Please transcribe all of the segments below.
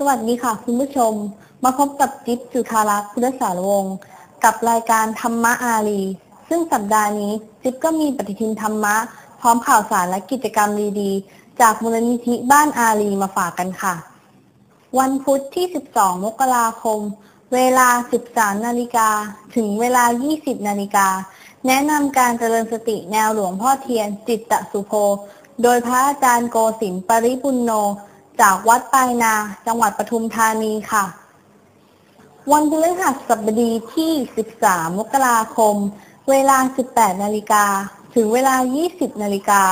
สวัสดีค่ะคุณผู้ชม มาพบกับจิ๊บจุธารักษ์พุทธสารวงศ์กับรายการธรรมะอารี ซึ่งสัปดาห์นี้จิ๊บก็มีปฏิทินธรรมะ พร้อมข่าวสารและกิจกรรมดีๆ จากมูลนิธิบ้านอารีมาฝากกันค่ะ วันพุธที่ 12 มกราคม เวลา 13 นาฬิกาถึงเวลา 20 นาฬิกา แนะนำการเจริญสติแนวหลวงพ่อเทียนจิตตสุโภ โดยพระอาจารย์โกศินปริปุณโน จากวัดปลายนา จังหวัดปทุมธานีค่ะ วันพฤหัสบดีที่ 13 มกราคม เวลา 18 นาฬิกา ถึงเวลา 20 นาฬิกา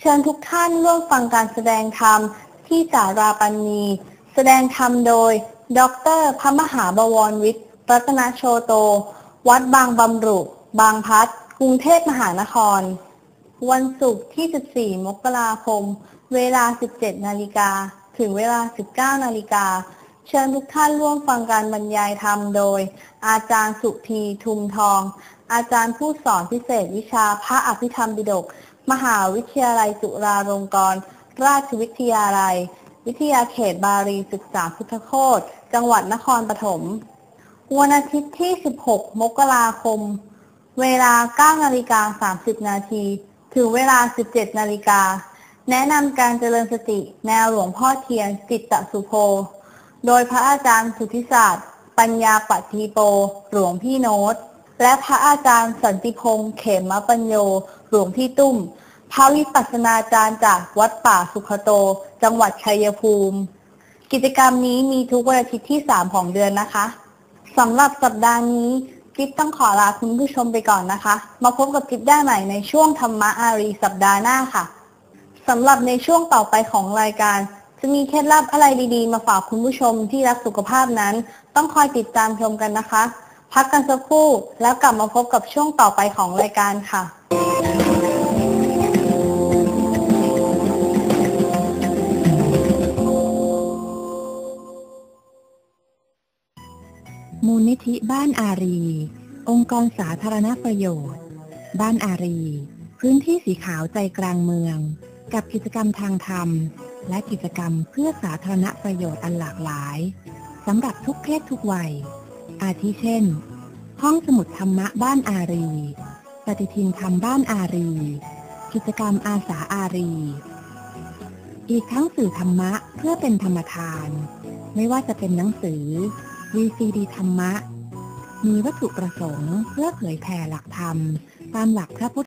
เชิญทุกท่านร่วมฟังการแสดงธรรมที่สาราปันนี แสดงธรรมโดย ดรพระมหาบวรวิทย์รัตนโชโต วัดบางบำรุ บางพัดกรุงเทพมหานคร วันศุกร์ที่ 14 มกราคม เวลา 17 นาฬิกา ถึงเวลา 19 นาฬิกา เชิญทุกท่านร่วมฟังการบรรยายธรรมโดย อาจารย์สุธีทุมทอง อาจารย์ผู้สอนพิเศษวิชาพระอภิธรรมบิดก มหาวิทยาลัยจุฬาลงกรณราชวิทยาลัย วิทยาเขตบารีศึกษาพุทธโคตจังหวัดนครปฐม วันอาทิตย์ที่ 16 มกราคม เวลา 9 นาฬิกา 30 นาที ถึงเวลา 17 นาฬิกา แนะนำการเจริญสติแนวหลวงพ่อเทียนจิตตสุโภโดยพระอาจารย์สุทธิศาสตร์ ปัญญาปัตทีโป หลวงพี่โน้ต และพระอาจารย์สันติพงษ์เขมปัญโย หลวงพี่ตุ้ม พระวิปัสสนาจารย์จากวัดป่าสุขโต จังหวัดชัยภูมิ กิจกรรมนี้มีทุกวันอาทิตย์ที่ 3 ของเดือนนะคะสำหรับสัปดาห์นี้กิ๊บต้องขอลาคุณผู้ชมไปก่อนนะคะ มาพบกับกิ๊บได้ใหม่ในช่วงธรรมะอารีสัปดาห์หน้าค่ะ สำหรับในช่วงต่อไปของรายการ จะมีเคล็ดลับอะไรดีๆ มาฝากคุณผู้ชมที่รักสุขภาพนั้น ต้องคอยติดตามชมกันนะคะ พักกันสักครู่แล้วกลับมาพบกับช่วงต่อไปของรายการค่ะ มูลนิธิบ้านอารี องค์กรสาธารณประโยชน์ บ้านอารี พื้นที่สีขาวใจกลางเมือง กับกิจกรรมทางธรรม และกิจกรรมเพื่อสาธารณประโยชน์อันหลากหลายสำหรับทุกเพศทุกวัย อาทิเช่น ห้องสมุดธรรมะบ้านอารี ปฏิทินธรรมบ้านอารี กิจกรรมอาสาอารี อีกทั้งสื่อธรรมะเพื่อเป็นธรรมทาน ไม่ว่าจะเป็นหนังสือ VCD ธรรมะ มีวัตถุประสงค์เพื่อเผยแผ่หลักธรรม ตามหลักพระพุทธ